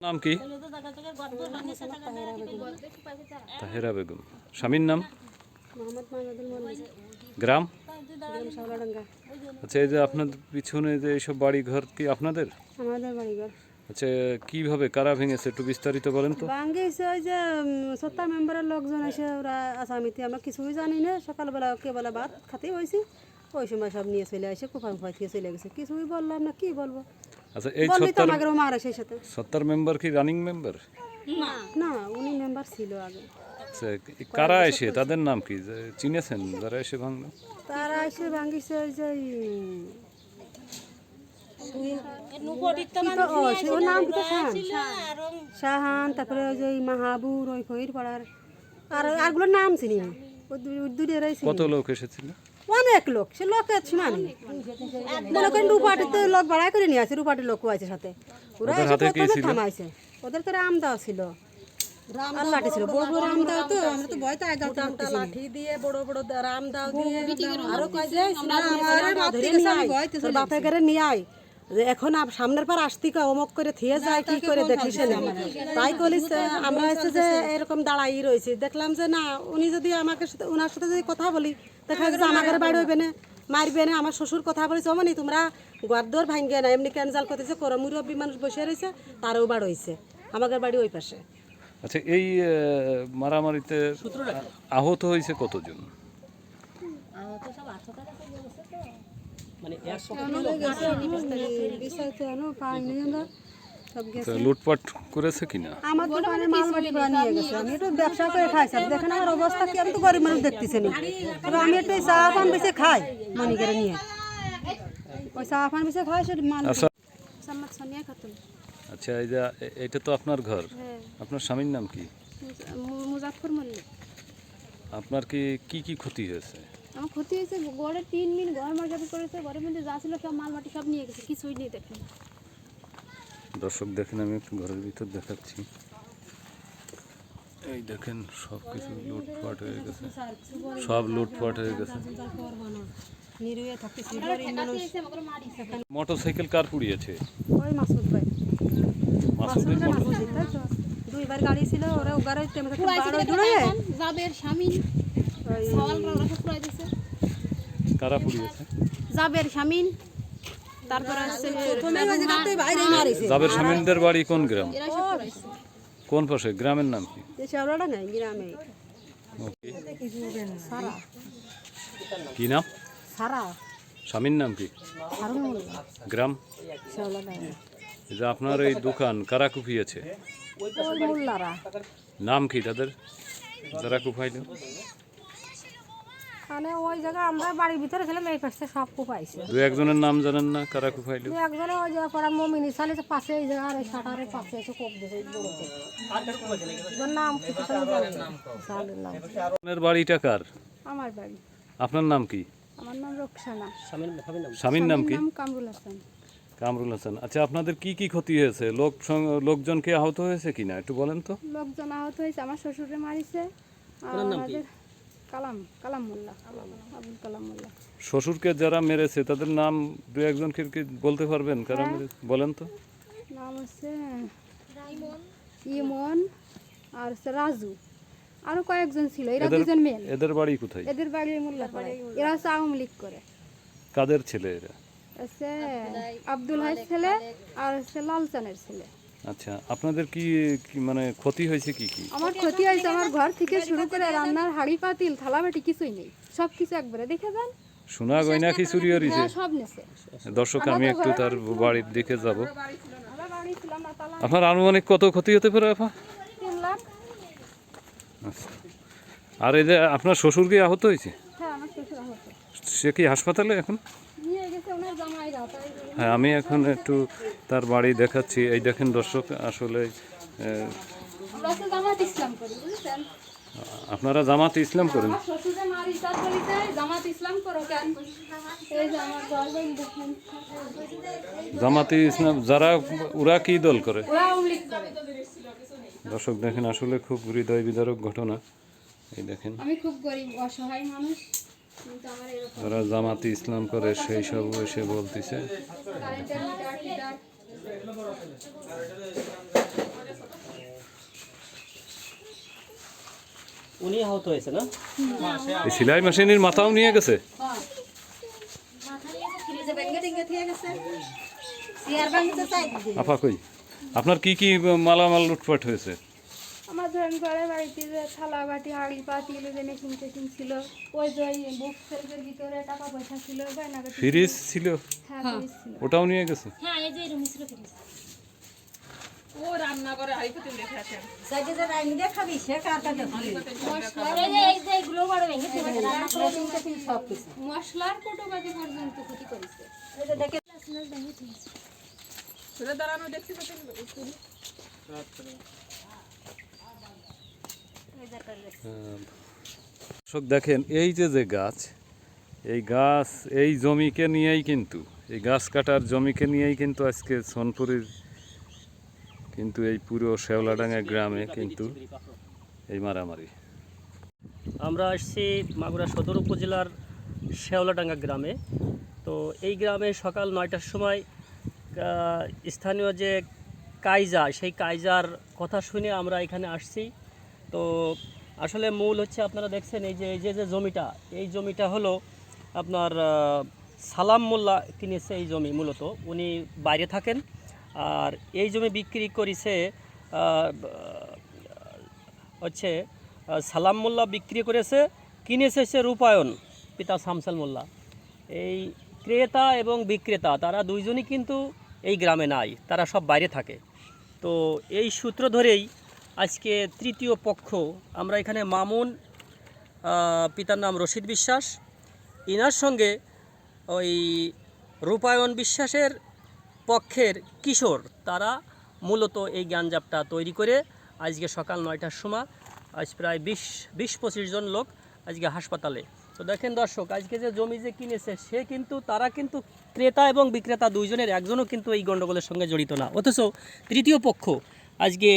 নাম কি? তাহেরা বেগম। স্বামীর নাম? গ্রাম? আচ্ছা এই যে আপনাদের পিছনে যে এইসব বাড়ি ঘর কি আপনাদের? আমাদের আচ্ছা কীভাবে কারা ভেঙেছে? একটু বিস্তারিত বলেন তো। এসে ওই যে উম, সত্তা মেম্বারের লোকজন এসে ওরা আসামিতে। আমরা কিছুই জানি না। সকালবেলা কে বলে ভাত খাতেই হয়েছি ওই সময় সব নিয়ে চলে আসে কুফা থেকে চলে গেছে। কিছুই বললাম না কি বলব? আচ্ছা এই আমাকে মারা সেই সাথে। সত্তর মেম্বার কি রানিং মেম্বার না। উনি মেম্বার ছিল আগে। আচ্ছা কারা এসে? তাদের নাম কি? চিনেছেন? যারা এসে ভাঙলো তারা এসে ভাঙ্গিছে ওই যে শাহান? শাহান তারপরে ওই যে মাহাবুর ওই খৈর পাড়ার আর আরগুলোর নাম না। চিনি। কত লোক এসেছিল? অনেক লোক সে লোকের আছে নেই মনে করেন রূপাটিতে লোক ভাড়া করে নিয়ে আসে রূপাটির লোক আছে সাথে। ওরা ওদের এসে প্রথমে থামাইছে। ওদের তো রাম দাও ছিল। লাঠি ছিল। বড় বড় রাম দাও তো আমরা তো ভয় তো আগে লাঠি দিয়ে বড় বড় রাম দাও দিয়ে আরও কয় যে বাপে করে নিয়ে আয়। যে এখন আপ- সামনের পর আসতি কা অমক করে থিয়ে যায় কি করে দেখিস না তাই কলিস আমরা হচ্ছে যে এরকম দাঁড়াই রয়েছি দেখলাম যে না উনি যদি আমাকে সাথে ওনার সাথে যদি কথা বলি দেখা যাচ্ছে আমাদের বাড়ি হইবে না মারবে না আমার শ্বশুর কথা বলেছে অমনি তোমরা গদ্দর ভাঙ্গে না এমনি ক্যান্সাল করতেছে করো মুরব্বী মানুষ বসে রয়েছে তারও বাড়ি হয়েছে আমাদের বাড়ি ওই পাশে। আচ্ছা এই মারামারিতে আহত হয়েছে কতজন? সব তো লুটপাট করেছে কিনা? আমার দোকানে মাল বাড়ি করে নিয়ে গেছে। আমি একটু ব্যবসা করে খাইছি দেখেন আমার অবস্থা কি আমি তো গরিব মানুষ দেখতেছি না। তবে আমি একটু চা পান বেশি খাই মনি করে নিয়ে। ওই চা পান বেশি খাই সে মাল আচ্ছা। আচ্ছা এই যে এটা তো আপনার ঘর। আপনার স্বামীর নাম কি? মুজাফর মল্লিক। আপনার কি কি কি ক্ষতি হয়েছে? আমার ক্ষতি হয়েছে গড়ে তিন মিন ঘর মার্কেট করেছে ঘরের মধ্যে যা ছিল সব মাল মাটি সব নিয়ে গেছে কিছুই নেই দেখেন। দর্শক দেখেন আমি একটু ঘরের ভিতর দেখাচ্ছি। এই দেখেন সব কিছু লুটপাট হয়ে গেছে। সব লুটপাট হয়ে গেছে। নিরুয়ে থাকতেছি মোটর সাইকেল কার পুড়িয়েছে? ওই মাসুদ ভাই। মাসুদের মোটর মাসুদ তাই তো দুইবার গাড়ি ছিল ওরা উগারে তেমন জাবের স্বামী। কারা পুড়িয়েছে জাবের স্বামী তারপরে আছে জাবের স্বামীদের বাড়ি কোন গ্রাম? কোন পাশে? গ্রামের নাম কি? কি নাম? স্বামীর নাম কি? গ্রাম? যে আপনার এই দোকান কারা কুপিয়েছে মোল্লারা। নাম কি তাদের? যারা কুপাইল মানে ওই জায়গা আমরা বাড়ির ভিতরে ছিলাম এই পাশে সব কুপাইছে দু একজনের নাম জানেন না? কারা কুপাইল দু একজনে ওই জায়গা পড়া মমিনি সালে পাশে এই জায়গা আর এই শাটারের পাশে এসে কোপ দিয়েছে বড় কোপ। নাম কি। সালের আপনার বাড়িটা কার? আমার বাড়ি। আপনার নাম কি? আমার নাম রোকসানা। স্বামীর নাম কি? কামরুল হাসান। কামরুল হাসান। আচ্ছা আপনাদের কি কি ক্ষতি হয়েছে? লোক লোকজনকে আহত হয়েছে কিনা? একটু বলেন তো। লোকজন আহত হয়েছে আমার শ্বশুরে মারিছে আর আমাদের কালাম কালাম মোল্লা আবুল কালাম মোল্লা শ্বশুরকে যারা মেরেছে তাদের নাম দু একজনকে কি বলতে পারবেন? কারা বলেন তো। নাম হচ্ছে ইমন আর হচ্ছে রাজু। আরও কয়েকজন ছিল এরা দুজন মেয়ে। এদের বাড়ি কোথায়? এদের বাড়ি মোল্লা এরা হচ্ছে আওয়ামী লীগ করে। কাদের ছেলে এরা? হচ্ছে আব্দুল হাই ছেলে আর হচ্ছে লালচানের ছেলে। আচ্ছা আপনাদের কি মানে ক্ষতি হয়েছে কি কি? আমার ক্ষতি হয়েছে আমার ঘর থেকে শুরু করে রান্নার হাড়ি পাতিল থালা বাটি কিছুই নেই। সব কিছু একবারে দেখে যান। সোনা গয়না কি চুরি হয়েছে হ্যাঁ সব নেছে। দর্শক আমি একটু তার বাড়ির দিকে যাব। আপনার আনুমানিক কত ক্ষতি হতে পারে আপা? আচ্ছা। আর এই যে আপনার শ্বশুর কি আহত হয়েছে? হ্যাঁ সে কি হাসপাতালে এখন? হ্যাঁ আমি এখন একটু তার বাড়ি দেখাচ্ছি। এই দেখেন দর্শক, আসলে আপনারা জামাত ইসলাম করেন? জামাত ইসলাম, যারা, ওরা কি দল করে? দর্শক, দেখেন, আসলে খুব হৃদয় বিদারক ঘটনা। এই দেখেন। আমি খুব গরিব, অসহায় মানুষ। যারা জামাতে ইসলাম করে সেই সব এসে বলতেছে। কারেন্টের মিটার টিটার উনি আহত হয়েছে না? সেলাই মেশিনের মাথাও নিয়ে গেছে? আপা কই? আপনার কি কি মালামাল লুটপাট হয়েছে? আমার ধরেন ঘরে বাড়িতে যে থালা বাটি হাঁড়ি পাতি এগুলো যে মেশিন টেশিন ছিল ওই যে বুক সেলফের ভিতরে টাকা পয়সা ছিল গয়নাগাটি। ফ্রিজ ছিল? হ্যাঁ ফ্রিজ ছিল। ওটাও নিয়ে গেছে? হ্যাঁ এই যে রুমে ছিল ফ্রিজ। এই যে এই যে এগুলো বড় ভেঙে ফেলেছে রান্না করে মশলার কোটোবাকি পর্যন্ত ক্ষতি করেছে। ভেঙে ফেলেছে দর্শক, দেখেন, এই যে যে গাছ, এই গাছ, এই জমিকে নিয়েই কিন্তু, এই গাছ কাটার জমিকে নিয়েই কিন্তু আজকে সোনপুরের কিন্তু এই পুরো শেওলাডাঙ্গা গ্রামে কিন্তু এই মারামারি। আমরা আসছি মাগুরা সদর উপজেলার শেওলাডাঙ্গা গ্রামে। তো এই গ্রামে সকাল নয়টার সময় স্থানীয় যে কাইজা, সেই কাইজার কথা শুনে আমরা এখানে আসছি। তো আসলে মূল হচ্ছে আপনারা দেখছেন এই যে এই যে যে জমিটা, এই জমিটা হলো আপনার সালাম মোল্লা কিনেছে এই জমি মূলত। উনি বাইরে থাকেন আর এই জমি বিক্রি করেছে হচ্ছে সালাম মোল্লা বিক্রি করেছে, কিনেছে সে রূপায়ণ, পিতা শামসাল মোল্লা। এই ক্রেতা এবং বিক্রেতা, তারা দুইজনই কিন্তু এই গ্রামে নাই, তারা সব বাইরে থাকে। তো এই সূত্র ধরেই আজকে তৃতীয় পক্ষ। আমরা এখানে মামুন পিতার নাম রশিদ বিশ্বাস। ইনার সঙ্গে ওই রূপায়ণ বিশ্বাসের পক্ষের কিশোর, তারা মূলত এই জ্ঞানজাপটা তৈরি করে আজকে সকাল নয়টার সময়, আজ প্রায় বিশ বিশ পঁচিশ জন লোক আজকে হাসপাতালে। তো দেখেন দর্শক, আজকে যে জমি যে কিনেছে, সে কিন্তু, তারা কিন্তু ক্রেতা এবং বিক্রেতা দুইজনের, একজনও কিন্তু এই গণ্ডগোলের সঙ্গে জড়িত না। অথচ তৃতীয় পক্ষ আজকে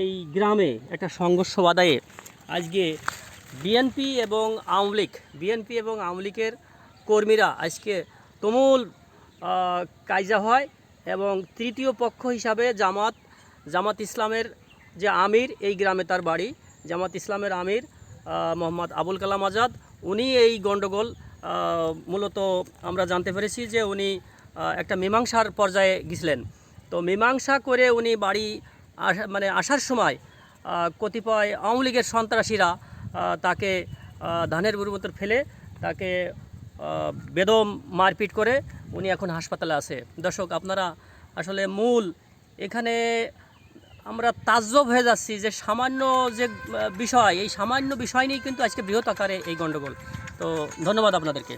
এই গ্রামে একটা সংঘর্ষ বাদায়ে আজকে বিএনপি এবং আওয়ামী লীগ বিএনপি এবং আওয়ামী লীগের কর্মীরা আজকে তুমুল কায়জা হয় এবং তৃতীয় পক্ষ হিসাবে জামাত জামাত ইসলামের যে আমির, এই গ্রামে তার বাড়ি। জামাত ইসলামের আমির মোহাম্মদ আবুল কালাম আজাদ, উনি এই গণ্ডগোল মূলত আমরা জানতে পেরেছি যে উনি একটা মীমাংসার পর্যায়ে গেছিলেন তো মীমাংসা করে উনি বাড়ি মানে আসার সময় কতিপয় আওয়ামী লীগের সন্ত্রাসীরা তাকে ধানের বুড়ির মতো ফেলে তাকে বেদম মারপিট করে উনি এখন হাসপাতালে আছে। দর্শক, আপনারা আসলে মূল এখানে আমরা তাজ্জব হয়ে যাচ্ছি যে সামান্য যে বিষয়, এই সামান্য বিষয় নিয়েই কিন্তু আজকে বৃহৎ আকারে এই গণ্ডগোল। তো ধন্যবাদ আপনাদেরকে।